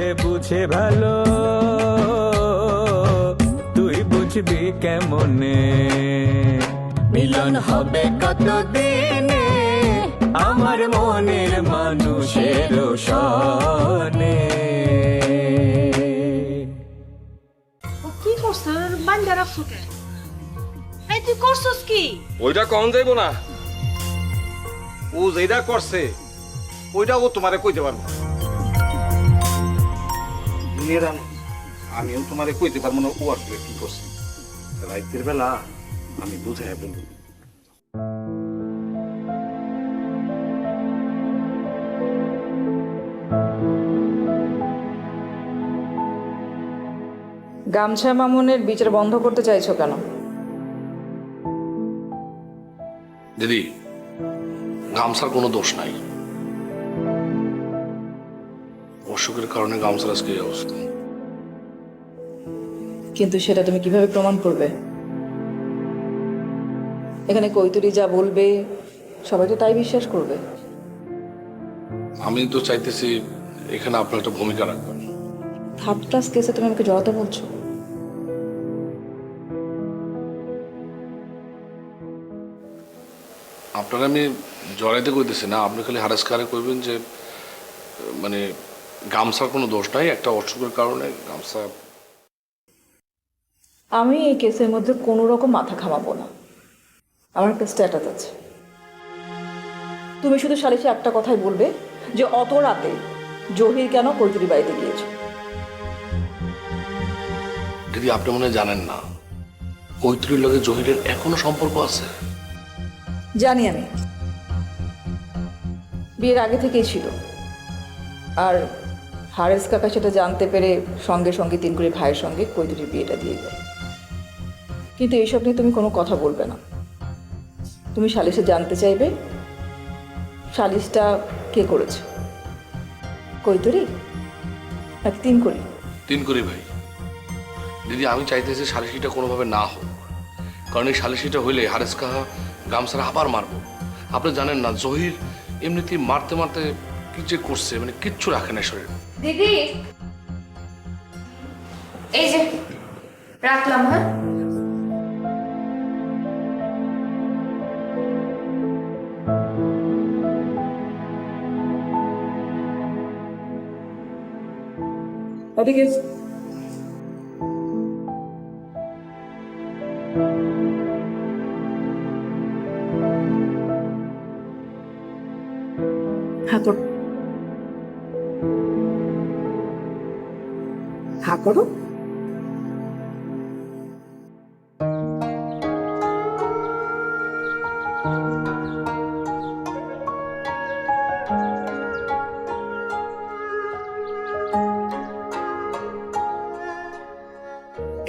সে বুঝে ভালো। তুই বুঝবি কেমনে? মিলন হবে কতদিনে? আমার মনের মানুষের সনে। কি করছে? বান্ধা রাখছো কে এই তুই করছস কি? ওইটা কম যাইব না। ও যেটা করছে ওইটা ও তোমারে কইতে পারব না। মেয়েরা আমিও তোমারে কইতে পারব না ও আসলে কি করছে? রাইতের বেলা আমি বুঝাই বলব গামছা মামুনের বিচার বন্ধ করতে চাইছো কেন? দিদি গামছার কোনো দোষ নাই। অসুখের কারণে গামছার আজকে এই অবস্থা। কিন্তু সেটা তুমি কীভাবে প্রমাণ করবে? এখানে কৈতুরি যা বলবে সবাই তো তাই বিশ্বাস করবে। আমি তো চাইতেছি এখানে আপনার একটা ভূমিকা রাখবেন। থার্ড ক্লাস কেসে তুমি আমাকে জড়াতে বলছো। আপনারা আমি জড়াইতে কইতেছি না আপনি খালি হারাস কারে করবেন যে মানে গামছার কোনো দোষ নাই একটা অসুখের কারণে গামছা। আমি এই কেসের মধ্যে কোনো রকম মাথা ঘামাবো না। আমার একটা স্ট্যাটাস আছে। তুমি শুধু সালিশে একটা কথাই বলবে যে অত রাতে জহির কেন কৈতুরি বাড়িতে গিয়েছে? দিদি আপনি মনে হয় জানেন না কৈত্রীর লগে জহিরের এখনও সম্পর্ক আছে? জানি আমি। বিয়ের আগে থেকেই ছিল। আর হারেস কাকা সেটা জানতে পেরে সঙ্গে সঙ্গে তিন করে ভাইয়ের সঙ্গে কৈতুরির বিয়েটা দিয়ে দেয় কিন্তু এইসব নিয়ে তুমি কোনো কথা বলবে না। তুমি সালিশে জানতে চাইবে সালিশটা কে করেছে? কৈতুরি নাকি তিন করি তিন করি ভাই। দিদি, আমি চাইতেছি সালিসিটা কোনোভাবে না হোক। কারণ এই সালিসিটা হইলে হারেস কাহা গামছারা আবার মারবো। আপনি জানেন না, জহির এমনিতেই মারতে মারতে কি যে করছে মানে কিচ্ছু রাখে না শরীর। দিদি এই যে রাখলাম হ্যাঁ ওদিকে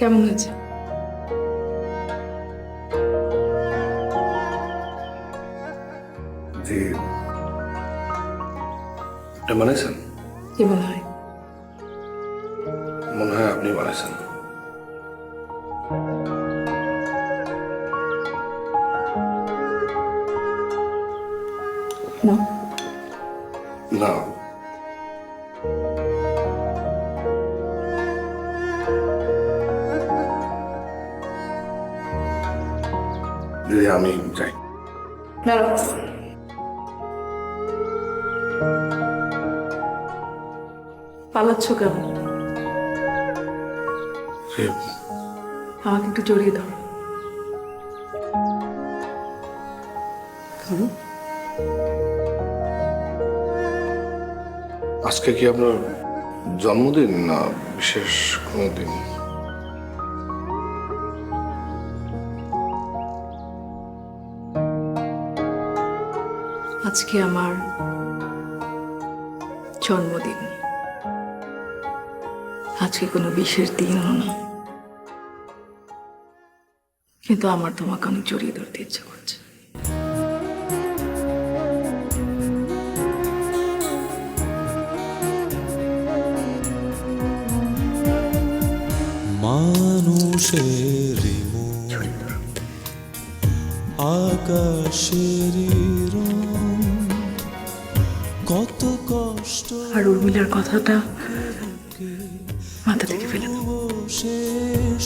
কেমন হয়েছে? জি। আপনি বানাইছেন কি মনে হয়? না পালাচ্ছ কেন? আমাকে একটু জড়িয়ে দাও আজকে কি আপনার জন্মদিন না বিশেষ কোনো দিন? আজকে আমার জন্মদিন। আজকে কোনো বিশেষ দিনও না। কিন্তু আমার তোমাকে অনেক জড়িয়ে ধরতে ইচ্ছে করছে। মানুষের আকাশের আর উর্মিলার কথাটা মাথা থেকে ফেলে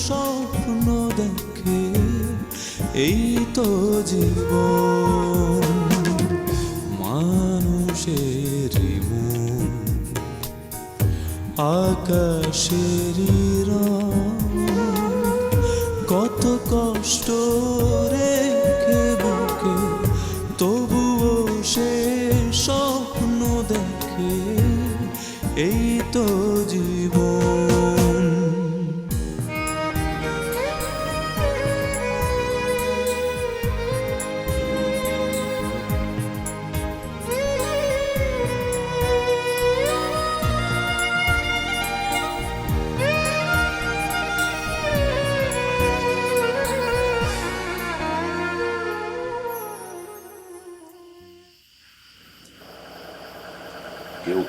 স্বপ্ন দেখে এই তো জীবন মানুষের আকাশের কত কষ্ট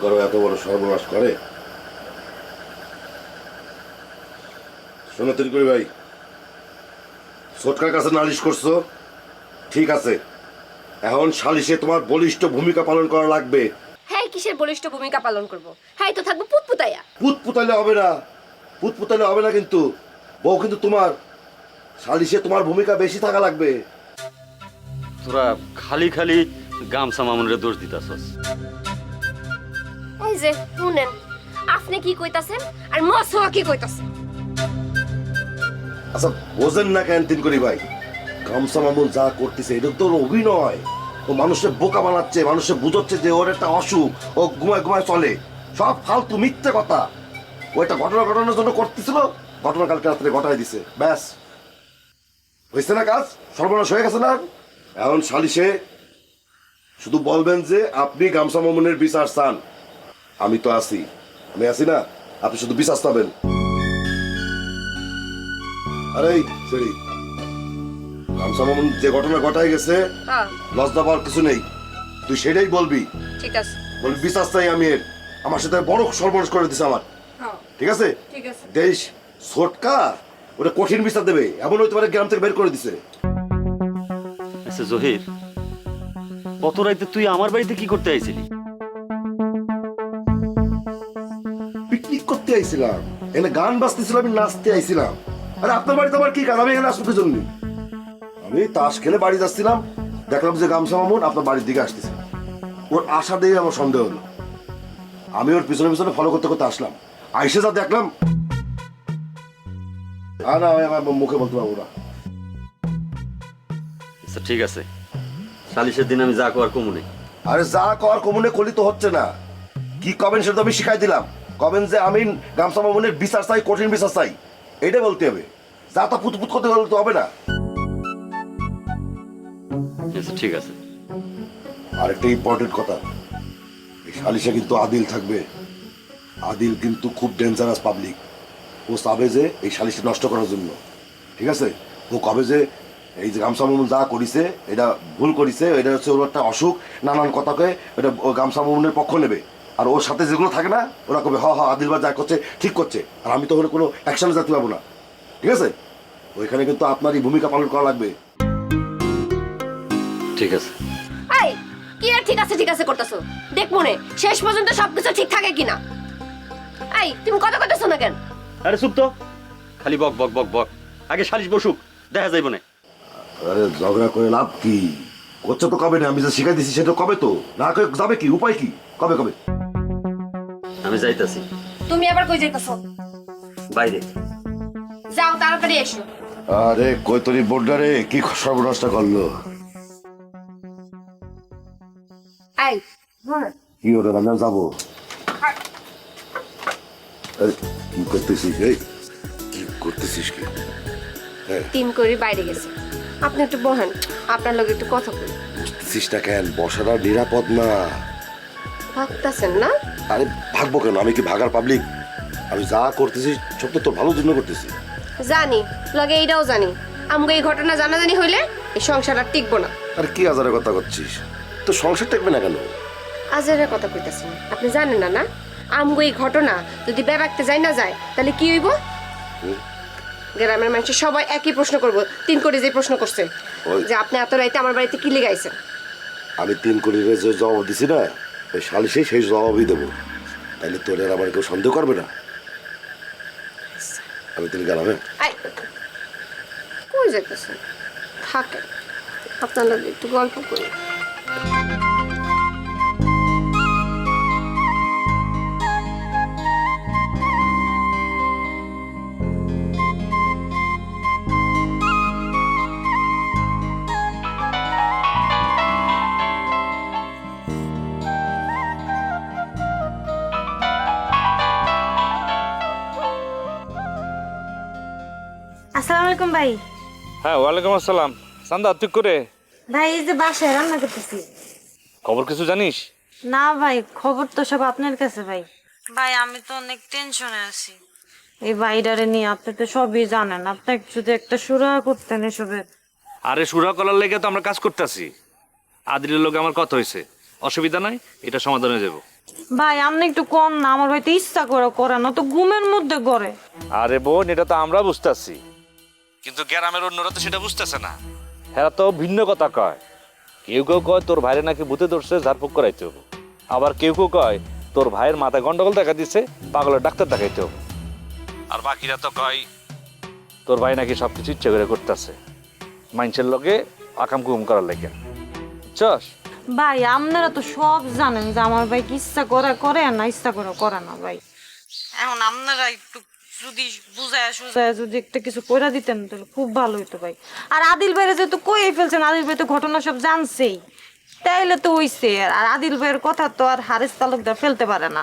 কারও এত বড় সর্বনাশ করে। শোনো করি ভাই কাছে নালিশ করছ? ঠিক আছে। এখন সালিশে তোমার বলিষ্ঠ ভূমিকা পালন করা লাগবে। হ্যাঁ কিসের বলিষ্ঠ ভূমিকা পালন করব? হ্যাঁ তো থাকব পুতপুতাইয়া। পুত পুতাইলে হবে না। পুত পুতাইলে হবে না কিন্তু। বউ কিন্তু তোমার। সালিশে তোমার ভূমিকা বেশি থাকা লাগবে। তোরা খালি খালি গামছা মামুনের দোষ দিতাছস। এই যে, শুনেন, আপনি কি কইতাছেন আর কি আচ্ছা বোঝেন না করি ভাই? মামুন যা করতেছে, এটা তো অভিনয়। ও বোকা বানাচ্ছে বুঝাচ্ছে যে ওর একটা অসুখ, ও ঘুমায় ঘুমায় চলে। সব ফালতু মিথ্যে কথা। ও একটা ঘটনা জন্য করতেছিল ঘটনা কালকে রাত্রে ঘটাই দিছে। ব্যাস। হয়েছে না কাজ? সর্বনাশ হয়ে গেছে না? এখন সালিশে শুধু বলবেন যে আপনি গামসা মামুনের বিচার চান। আমি তো আছি। আমি আছি না। আপনি শুধু বিশ্বাস পাবেন আরে সেরি। গামসা মামুন যে ঘটনা ঘটাই গেছে হ্যাঁ। লজ্জা পাওয়ার কিছু নেই। তুই সেটাই বলবি। ঠিক আছে। বলবি বিশ্বাস চাই আমি এর। আমার সাথে বড় সর্বনাশ করে দিছে আমার। ঠিক আছে? দেশ ছোটকা ওটা কঠিন বিচার দেবে। এমন হইতে পারে গ্রাম থেকে বের করে দিছে। আচ্ছা জহির কত রাইতে তুই আমার বাড়িতে কি করতে আইছিলি? করতে আইছিলাম। এখানে গান বাজতেছিলাম আমি নাচতে আইছিলাম। আরে আপনার বাড়িতে আমার কি কাজ আমি এখানে আসব জন্য? আমি তাস খেলে বাড়ি যাচ্ছিলাম দেখলাম যে গামছা মামুন আপনার বাড়ির দিকে আসতেছে। ওর আশা দিয়ে আমার সন্দেহ হলো। আমি ওর পিছনে পিছনে ফলো করতে করতে আসলাম। আইসে যা দেখলাম। আর না আমি আমার মুখে বলতে পারব না। আচ্ছা ঠিক আছে। সালিশের দিন আমি যা করার কমুনে আরে যা কর কমুনে কলি তো হচ্ছে না। কি কবেন সেটা তো আমি শিখাই দিলাম। কবেন যে আমি গামছা মামুনের বিচার চাই কঠিন বিচার চাই? এটা বলতে হবে। যা তা পুতপুত করতে বলতে হবে না। আচ্ছা ঠিক আছে। আর একটা ইম্পর্টেন্ট কথা। এই সালিশে কিন্তু আদিল থাকবে। আদিল কিন্তু খুব ডেঞ্জারাস পাবলিক ও চাবে যে এই সালিশে নষ্ট করার জন্য। ঠিক আছে? ও কবে যে এই যে গামছা মামুন যা করিছে এটা ভুল করিছে এটা হচ্ছে ওর একটা অসুখ নানান কথাকে এটা ও গামছা মামুনের পক্ষ নেবে। আর ওর সাথে যেগুলো থাকে না ওরা কবে হ হ আদিল বা যা করছে ঠিক করছে। আর আমি তো ওখানে কোনো অ্যাকশনে যেতে পারব না। ঠিক আছে? ওইখানে কিন্তু আপনারই ভূমিকা পালন করা লাগবে। ঠিক আছে। এই কি আর ঠিক আছে ঠিক আছে করতেছো? দেখ মনে শেষ পর্যন্ত সবকিছু ঠিক থাকে কিনা? এই তুমি কথা কইতেছো না কেন? আরে চুপ তো। খালি বক বক বক বক। আগে সালিশ বসুক দেখা যাইব না। আরে ঝগড়া করে লাভ কি? করছে তো কবে না? আমি যে শিখাই দিছি সেটা কবে তো? না যাবে কি? উপায় কি? কবে কবে? আমি যাইতাছি। তুমি আবার কই যাইতাছো? বাইরে। যাও তাড়াতাড়ি এসো। আরে কৈতরি বোর্ডারে কি সর্বনাশটা করল? এই কি ওটা আমি যাব। আরে, কি করতেছিস? এই কি করতেছিস কি? তিন করে বাইরে গেছে। আপনি একটু বহেন আপনার লগে একটু কথা বলি। না কেন? বসাটা নিরাপদ না। ভাবতেছেন না? আরে ভাগবো কেন? আমি কি ভাগার পাবলিক আমি যা করতেছি সব তো তোর ভালোর জন্য করতেছি। জানি লগে এইটাও জানি। আমগো এই ঘটনা জানাজানি হইলে এই সংসার আর টিকবো না। আর কি আজারের কথা করছিস? তো সংসার টেকবে না কেন? আজের কথা কইতাছেন আপনি জানেন না না? আমগো এই ঘটনা যদি বেড়াতে যাই না যায় তাহলে কি হইব? গ্রামের মানুষ সবাই একই প্রশ্ন করব তিন কোটি যে প্রশ্ন করছে ওই- যে আপনি এত রাইতে আমার বাড়িতে কি লিগাইছেন? আমি তিন কোটি রে যে জবাব দিছি না ওই সালিশে সেই জবাবই দেবো। তাহলে তোর আর আমার কেউ সন্দেহ করবে না। আমি তুমি গেলাম হ্যাঁ? থাকে আপনারা একটু গল্প করি। আলাইকুম ভাই। হ্যাঁ ওয়ালাইকুম আসসালাম। চান্দা তুই করে? ভাই এই যে বাসায় রান্না করতেছি। খবর কিছু জানিস? না ভাই খবর তো সব আপনার কাছে ভাই। ভাই আমি তো অনেক টেনশনে আছি। এই ভাইডারে নিয়ে আপনি তো সবই জানেন। আপনাকে যদি একটা সুরা করতেন এসবের আরে সুরা কলার লেগে তো আমরা কাজ করতেছি। আদিলের লোক আমার কথা হয়েছে অসুবিধা নাই এটা সমাধান হয়ে যাব। ভাই আপনি একটু কম না আমার ভাই তো ইচ্ছা করে করে না তো ঘুমের মধ্যে করে। আরে বোন এটা তো আমরা বুঝতেছি। কিন্তু গ্রামের অন্যরা তো সেটা বুঝতেছে না। হ্যাঁ তো ভিন্ন কথা কয়। কেউ কেউ কয় তোর ভাইরে নাকি ভূতে ধরছে ঝাড়ফুক করাইতে হবে। আবার কেউ কেউ কয় তোর ভাইয়ের মাথায় গন্ডগোল দেখা দিচ্ছে পাগলের ডাক্তার দেখাইতে হবে। আর বাকিরা তো কয় তোর ভাই নাকি সবকিছু ইচ্ছে করে করতেছে। মাইন্সের লগে আকাম কুকুম করার লেগে। চস। ভাই আপনারা তো সব জানেন যে আমার ভাই কি ইচ্ছা করে করে না ইচ্ছা করে করে না ভাই। এখন আপনারা একটু যদি বুঝায় সুজায় যদি একটা কিছু করে দিতেন তাহলে খুব ভালো হতো ভাই। আর আদিল ভাইরে যেহেতু কয়ে ফেলছেন আদিল ভাই তো ঘটনা সব জানছেই। তাইলে তো হইছে। আর আদিল ভাইয়ের কথা তো আর হারিস তালুকদার ফেলতে পারে না।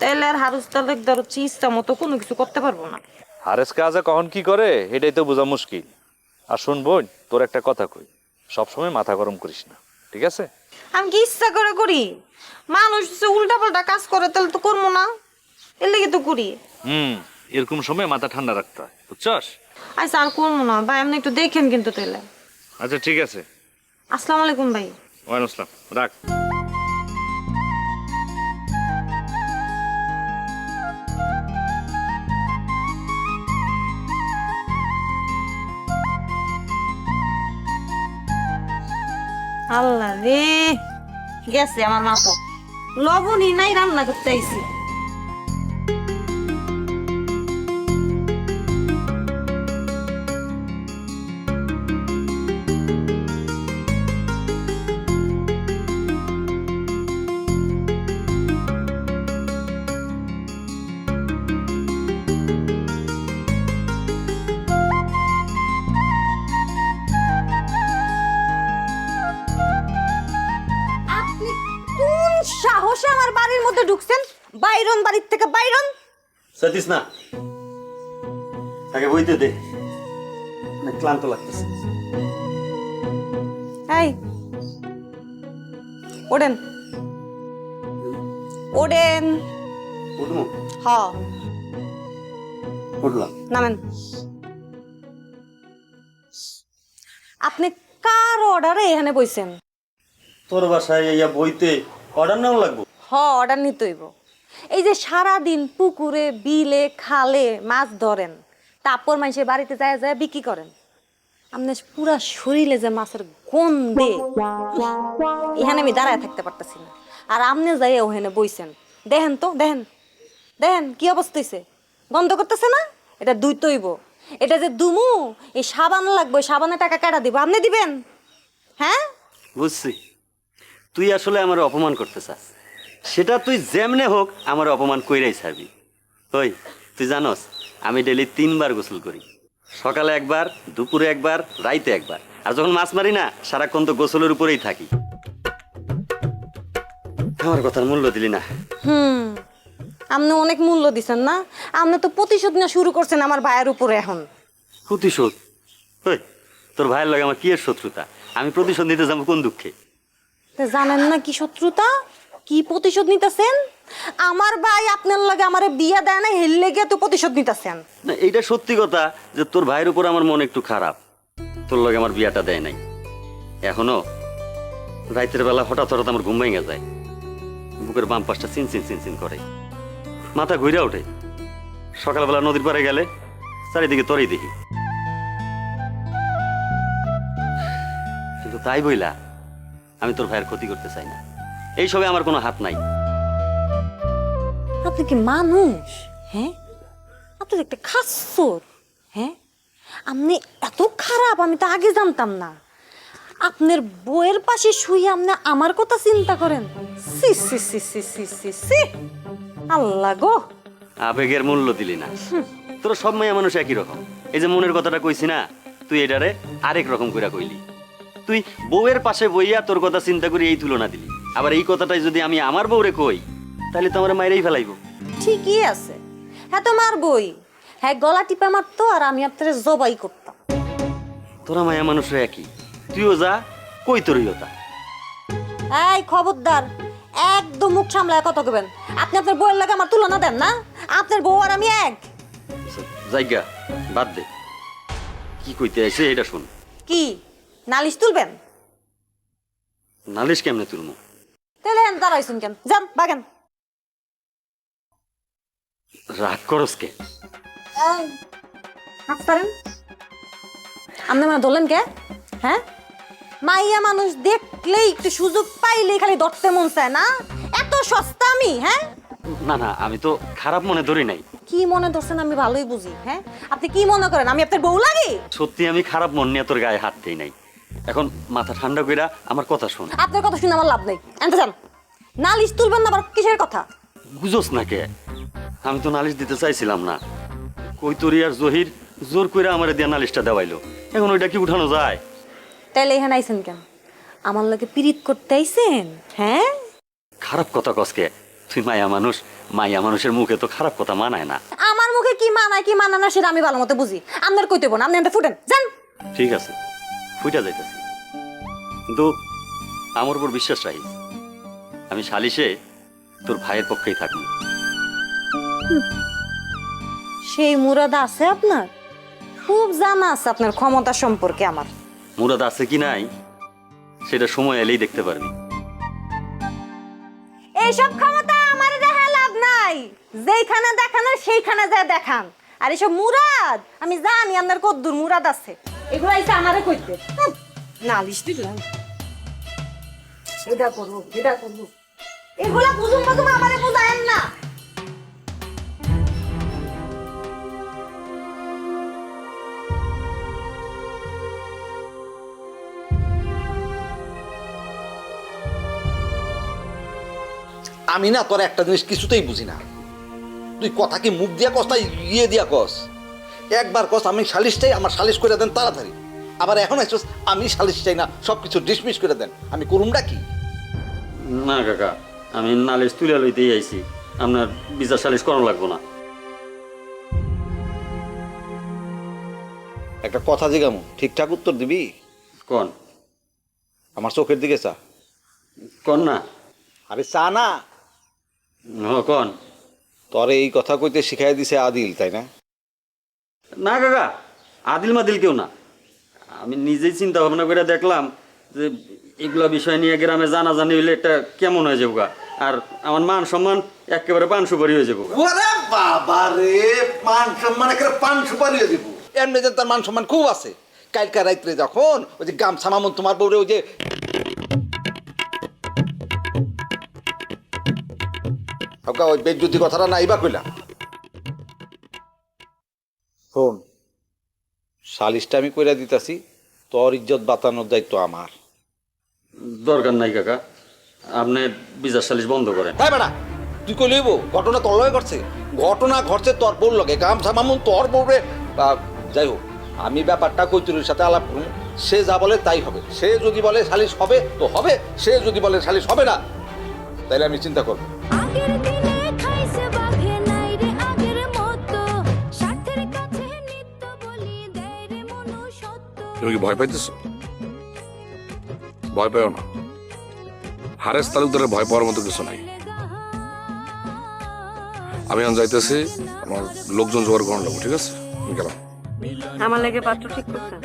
তাইলে আর হারিস তালুকদার হচ্ছে ইচ্ছা মতো কোনো কিছু করতে পারব না। হারেস কাজে কখন কি করে এটাই তো বোঝা মুশকিল। আর শোন বোন তোর একটা কথা কই সবসময় মাথা গরম করিস না ঠিক আছে? আমি কি ইচ্ছা করে করি? মানুষ উল্টা পাল্টা কাজ করে তাহলে তো করব না। এর লেগে তো করি। হুম। এরকম সময় মাথা ঠান্ডা রাখতে হয় বুঝছস? আচ্ছা আর করব না ভাই আপনি একটু দেখেন কিন্তু তাহলে আচ্ছা ঠিক আছে। আসসালামু আলাইকুম ভাই। ওয়ালাইকুম আসসালাম রাখ। আল্লাহ রে গেছে আমার মাথা। লবণই নাই রান্না করতে আইছি। মধ্যে ঢুকছেন? বাইরন বাড়ির থেকে বাইরন? সতীশ না আগে বইতে দে। অনেক ক্লান্ত লাগতেছে। এই ওডেন ওডেন উঠবো? হ। উঠলাম। নামেন। আপনি কার অর্ডারে এখানে বইছেন? তোর বাসায় ইয়া বইতে অর্ডার নাও লাগবো? হ অর্ডার নিতে এই যে সারা দিন পুকুরে, বিলে, খালে মাছ ধরেন, তারপর মানুষের বাড়িতে যায় যায় বিক্রি করেন। আপনার পুরা শরীরে যে মাছের গন্ধে এখানে আমি দাঁড়ায় থাকতে পারতেছি না। আর আপনি যাই ওখানে বইছেন, দেখেন তো, দেখেন দেখেন, কি অবস্থা হইছে? গন্ধ করতেছে না? এটা দুই তৈব এটা যে দুমু এই সাবান লাগবে, ওই সাবানের টাকা কাটা দিব, আপনি দিবেন? হ্যাঁ? বুঝছি। তুই আসলে আমার অপমান করতে চাস। সেটা তুই যেমনে হোক আমার অপমান কইরাই ছাড়বি। ওই তুই জানস আমি ডেলি তিনবার গোসল করি। সকালে একবার দুপুরে একবার রাইতে একবার। আর যখন মাছ মারি না সারাক্ষণ তো গোসলের উপরেই থাকি। আমার কথার মূল্য দিলি না। হুম আপনি অনেক মূল্য দিছেন না? আপনি তো প্রতিশোধ নেওয়া শুরু করছেন আমার ভাইয়ের উপরে এখন। প্রতিশোধ? ওই তোর ভাইয়ের লগে আমার কি এর শত্রুতা? আমি প্রতিশোধ নিতে যাব কোন দুঃখে? তা জানেন না কি শত্রুতা? কি প্রতিশোধ নিতেছেন? আমার ভাই আপনার লাগে আমারে বিয়া দেয় না হেললে গিয়ে তো প্রতিশোধ নিতেছেন। না, এইটা সত্যি কথা যে তোর ভাইয়ের উপর আমার মন একটু খারাপ। তোর লাগে আমার বিয়াটা দেয় নাই। এখনও রাতের বেলা হঠাৎ হঠাৎ আমার ঘুম ভেঙে যায়। বুকের বাম পাশটা চিন চিন চিন চিন করে। মাথা ঘুরে ওঠে। সকালবেলা নদীর পাড়ে গেলে চারিদিকে তরেই দেখি। কিন্তু তাই বইলা আমি তোর ভাইয়ের ক্ষতি করতে চাই না। এইসবে আমার কোনো হাত নাই। আপনি কি মানুষ? হ্যাঁ? আপনি একটা খাসর হ্যাঁ? আপনি এত খারাপ আমি তো আগে জানতাম না। আপনার বইয়ের পাশে শুয়ে আপনি আমার কথা চিন্তা করেন। সি সি সি সি সি সি সি আল্লাহ গো। আবেগের মূল্য দিলি না। তোর সব মায়া মানুষ একই রকম। এই যে মনের কথাটা কইছি না তুই এটারে আরেক রকম কইরা কইলি। তুই বউয়ের পাশে বইয়া তোর কথা চিন্তা করি এই তুলনা দিলি। আবার এই কথাটাই যদি আমি আমার বউরে কই তাহলে তো আমার মায়েরই ফেলাইবো। ঠিকই আছে। হ্যাঁ তো মারবই হ্যাঁ গলা টিপা মারতো আর আমি আপনার জবাই করতাম। তোরা মায়া মানুষরা একই। তুইও যা কই তোরইও তা এই খবরদার একদম মুখ সামলায় কথা কবেন আপনি আপনার বউয়ের লাগে আমার তুলনা দেন না। আপনার বউ আর আমি এক। জায়গা বাদ দে। কি কইতে আইছে এটা শুন। কি? নালিশ তুলবেন? নালিশ কেমনে তুলমু? তাহলে হেন দাঁড়াইছেন কেন? যান বাগান। রাগ করস কে? হাত পারেন আপনি মানে ধরলেন কে? হ্যাঁ? মাইয়া মানুষ দেখলেই একটু সুযোগ পাইলেই খালি ধরতে মন চায় না? এত সস্তা আমি হ্যাঁ? না না আমি তো খারাপ মনে ধরি নাই। কি মনে ধরছেন আমি ভালোই বুঝি হ্যাঁ? আপনি কি মনে করেন আমি আপনার বউ লাগি? সত্যি আমি খারাপ মন নিয়ে তোর গায়ে হাত দিই নাই। এখন মাথা ঠান্ডা কইরা আমার কথা শোন। আপনার কথা শুনে আমার লাভ নেই। আনতে যান নালিশ তুলবেন না আবার কিসের কথা? বুঝোস না কে? আমি তো নালিশ দিতে চাইছিলাম না। কই তোরি আর জহির জোর কইরা আমার দিয়া নালিশটা দেওয়াইলো। এখন ওইটা কি উঠানো যায়? তাইলে এখানে আইছেন কেন? আমার লোকে পিরিত করতে আইছেন হ্যাঁ? খারাপ কথা কসকে তুই মায়া মানুষ মায়া মানুষের মুখে তো খারাপ কথা মানায় না। আমার মুখে কি মানায় কি মানায় না সেটা আমি ভালো মতো বুঝি। আপনার কইতে বোন আপনি ফুটেন যান। ঠিক আছে। ফুইটা যাইতেছি। কিন্তু আমার উপর বিশ্বাস রাখিস আমি সালিশে তোর ভাইয়ের পক্ষেই থাকব। সেই মুরাদ আছে আপনার? খুব জানা আছে আপনার ক্ষমতা সম্পর্কে আমার। মুরাদ আছে কি নাই সেটা সময় এলেই দেখতে পারবি। এইসব ক্ষমতা আমার দেখা লাভ নাই। যেইখানে দেখানো সেইখানে যা দেখান। আর এসব মুরাদ আমি জানি আপনার কদ্দুর মুরাদ আছে। এগুলো এসে আমারে কইতে। নালিশ দিলাম এটা করব এটা করব। এগুলা আমারে বুঝায়েন না। আমি না তোর একটা জিনিস কিছুতেই বুঝি না। তুই কথা কি মুখ দিয়া কস না ইয়ে দিয়া কস? একবার কস আমি সালিশ চাই আমার সালিশ করে দেন তাড়াতাড়ি। আবার এখন আসছিস আমি সালিশ চাই না সব কিছু ডিসমিস করে দেন। আমি করুমটা কি? না কাকা আমি নালিশ তুলে লইতেই আইছি। আপনার বিচার সালিশ করানো লাগবো না। একটা কথা জিগামু ঠিকঠাক উত্তর দিবি? কোন? আমার চোখের দিকে চা। কোন না? আরে চা না। হ কন? তোর এই কথা কইতে শিখাই দিছে আদিল তাই না? না, কাকা, আদিল মাদিল কেউ না আমি নিজেই চিন্তা ভাবনা করে দেখলাম যে এগুলা বিষয় নিয়ে গ্রামে জানাজানি হইলে একটা কেমন হয়ে যাব গা। আর আমার মান সম্মান একেবারে পান সুপারি হয়ে যাব গা। বাবা রে, মান সম্মান একেবারে পান সুপারি দিব এমনিতে তার মান সম্মান খুব আছে কালকা রাত্রে যখন ওই যে গামছা মামুন তোমার বউরে ওই যে ওই বেজ্জুতি কথাটা না ইবা কইলা শোন সালিশটা আমি কইরা দিতাছি তোর ইজ্জত বাঁচানোর দায়িত্ব আমার। দরকার নাই কাকা আপনি বিচার সালিশ বন্ধ করেন। তাই বেড়া তুই কই লইব ঘটনা তোর লগে ঘটছে। ঘটনা ঘটছে তোর বউর লগে। গামছা মামুন তোর বউরে যাই হোক আমি ব্যাপারটা কৈতুরের সাথে আলাপ করুন। সে যা বলে তাই হবে। সে যদি বলে সালিশ হবে তো হবে। সে যদি বলে সালিশ হবে না তাইলে আমি চিন্তা করব। তুমি কি ভয় পাইতেছ? ভয় পাইও না। হারেস তালুকদারের ভয় পাওয়ার মতো কিছু নাই। আমি এখন যাইতেছি, আমার লোকজন জোগাড় লাগবো ঠিক আছে? গেলাম। আমার লাগে পাত্র ঠিক করছেন